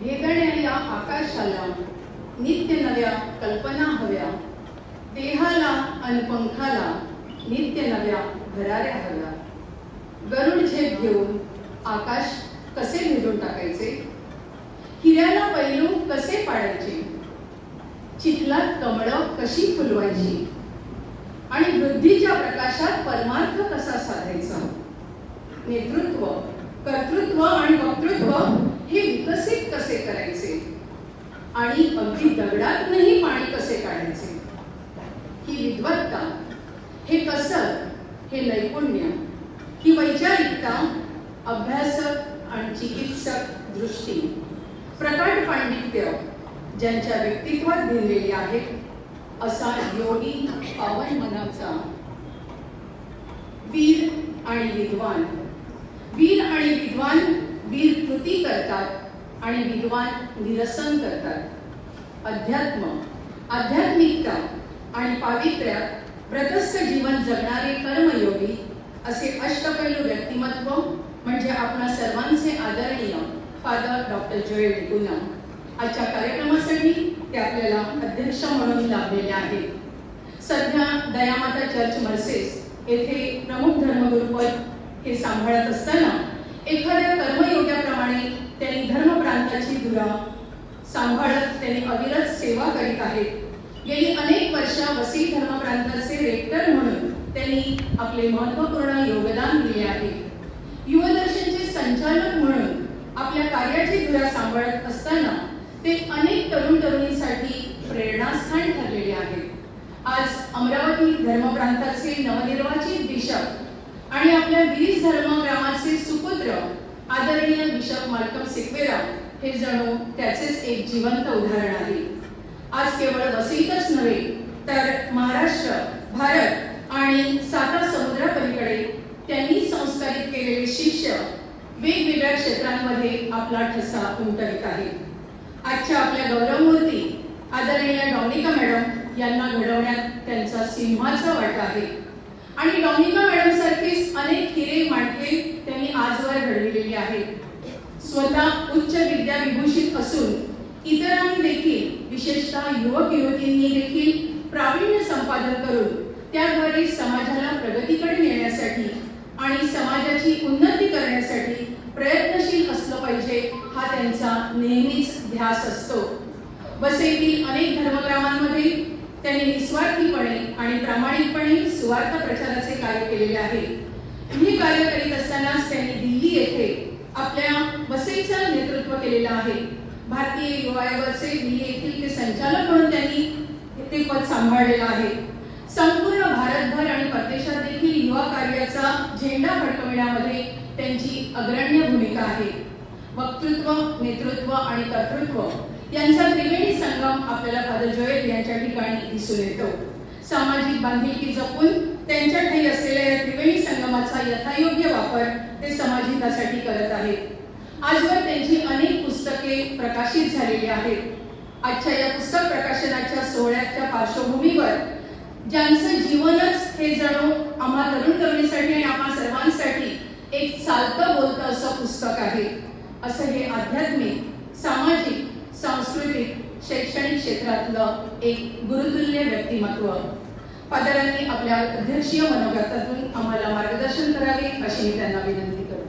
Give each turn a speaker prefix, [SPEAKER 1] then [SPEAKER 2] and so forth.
[SPEAKER 1] भेदण्या आकाशाला नित्य नव्या कल्पना हव्या. देहाला आणि पंखाला नित्य नव्या भराऱ्या हव्या. गरुड झेप घेऊन आकाश कसे भिजून टाकायचे? हिऱ्याला पैलू कसे पाळायचे चिखलात कमळं कशी फुलवायची? आणि वृद्धीच्या प्रकाशात परमार्थ कसा साधायचा? नेतृत्व आणि अगदी दगडातूनही पाणी कसे काढायचे? ही विद्वत्ता हे कसर हे नैपुण्य ही वैचारिकता अभ्यासक आणि चिकित्सक दृष्टी प्रकट पांडित्य ज्यांच्या व्यक्तित्वात दिलेली आहे असा योगी पावन मनाचा. वीर आणि विद्वान. वीर आणि विद्वान वीर कृती करतात आणि विद्वान निरसन करतात. अध्यात्म आध्यात्मिकता आणि पावित्र्यात व्रतस्थ जीवन जगणारे कर्मयोगी असे अष्टपैलू व्यक्तिमत्व म्हणजे आपणा सर्वांचे आदरणीय फादर डॉक्टर जोएल डिकुना आजच्या कार्यक्रमासाठी ते आपल्याला अध्यक्ष म्हणून लाभलेले आहेत. सध्या दयामाता चर्च मर्सेस येथे प्रमुख धर्मगुरुपद हे सांभाळत असताना एखाद्या कर्मयोग्याप्रमाणे त्यांनी धर्मप्रांताची धुरा सांभाळत त्यांनी अविरत सेवा करीत आहेत गेली अनेक वर्ष वसई धर्मप्रांताचे रेक्टर म्हणून त्यांनी आपले महत्त्वपूर्ण योगदान दिले आहे. युवदर्शनचे संचालक म्हणून आपल्या कार्याची धुरा सांभाळत असताना ते अनेक तरुण तरुणींसाठी प्रेरणास्थान ठरलेले आहेत आज अमरावती धर्मप्रांताचे नवनिर्वाचित बिशप आणि आपल्या गिरीश धर्मग्रामाचे सुपुत्र आदरणीय बिशप मालकम सिक्वेराव हे जणू त्याचेच एक जिवंत उदाहरण आहे. आज केवळ वसईतच नव्हे तर महाराष्ट्र भारत आणि साता समुद्रापलीकडे त्यांनी संस्कारित केलेले शिष्य वेगवेगळ्या क्षेत्रांमध्ये आपला ठसा उमटवित आहे. आजच्या आपल्या गौरवमूर्ती आदरणीय डॉमिका मॅडम यांना घडवण्यात त्यांचा सिंहाचा वाटा आहे. आणि डॉमिका मॅडम सारखीच अनेक हिरे माटके त्यांनी आजवर घडविलेली आहेत स्वतः उच्च विद्या विभूषित असून इतरांनी देखील विशेषतः युवक युवतींनी देखील प्रावीण्य संपादन करून त्याद्वारे समाजाला प्रगतीकडे नेण्यासाठी आणि समाजाची उन्नती करण्यासाठी प्रयत्नशील असलं पाहिजे हा त्यांचा नेहमीच ध्यास असतो. वसईतील अनेक धर्मग्रामांमध्ये त्यांनी निस्वार्थीपणे आणि प्रामाणिकपणे सुवार्थ प्रचाराचे कार्य केलेले आहे. हे कार्य करीत असताना आपल्या वसईचं नेतृत्व केलेलं आहे. भारतीय युवा आयोगाचे दिल्ली येथील ते संचालक म्हणून त्यांनी ते पद सांभाळलेलं आहे. संपूर्ण भारतभर आणि परदेशात देखील युवा कार्याचा झेंडा फडकविण्यामध्ये त्यांची अग्रण्य भूमिका आहे. वक्तृत्व नेतृत्व आणि कर्तृत्व यांचा त्रिवेणी संगम आपल्याला फादर यांच्या ठिकाणी दिसून येतो. सामाजिक बांधिलकी जपून त्यांच्या ठाई असलेल्या या त्रिवेणी संगमाचा यथायोग्य वापर ते समाजहितासाठी करत आहेत. आजवर त्यांची अनेक पुस्तके प्रकाशित झालेली आहेत. आजच्या या पुस्तक प्रकाशनाच्या सोहळ्याच्या पार्श्वभूमीवर ज्यांचं जीवनच हे जणू आम्हा तरुण तरुणीसाठी आणि आम्हा सर्वांसाठी एक चालतं बोलतं असं पुस्तक आहे. असं हे आध्यात्मिक सामाजिक सांस्कृतिक शैक्षणिक क्षेत्रातलं एक गुरुतुल्य व्यक्तिमत्व. फादरांनी आपल्या अध्यक्षीय मनोगतातून आम्हाला मार्गदर्शन करावे अशी मी त्यांना विनंती करते.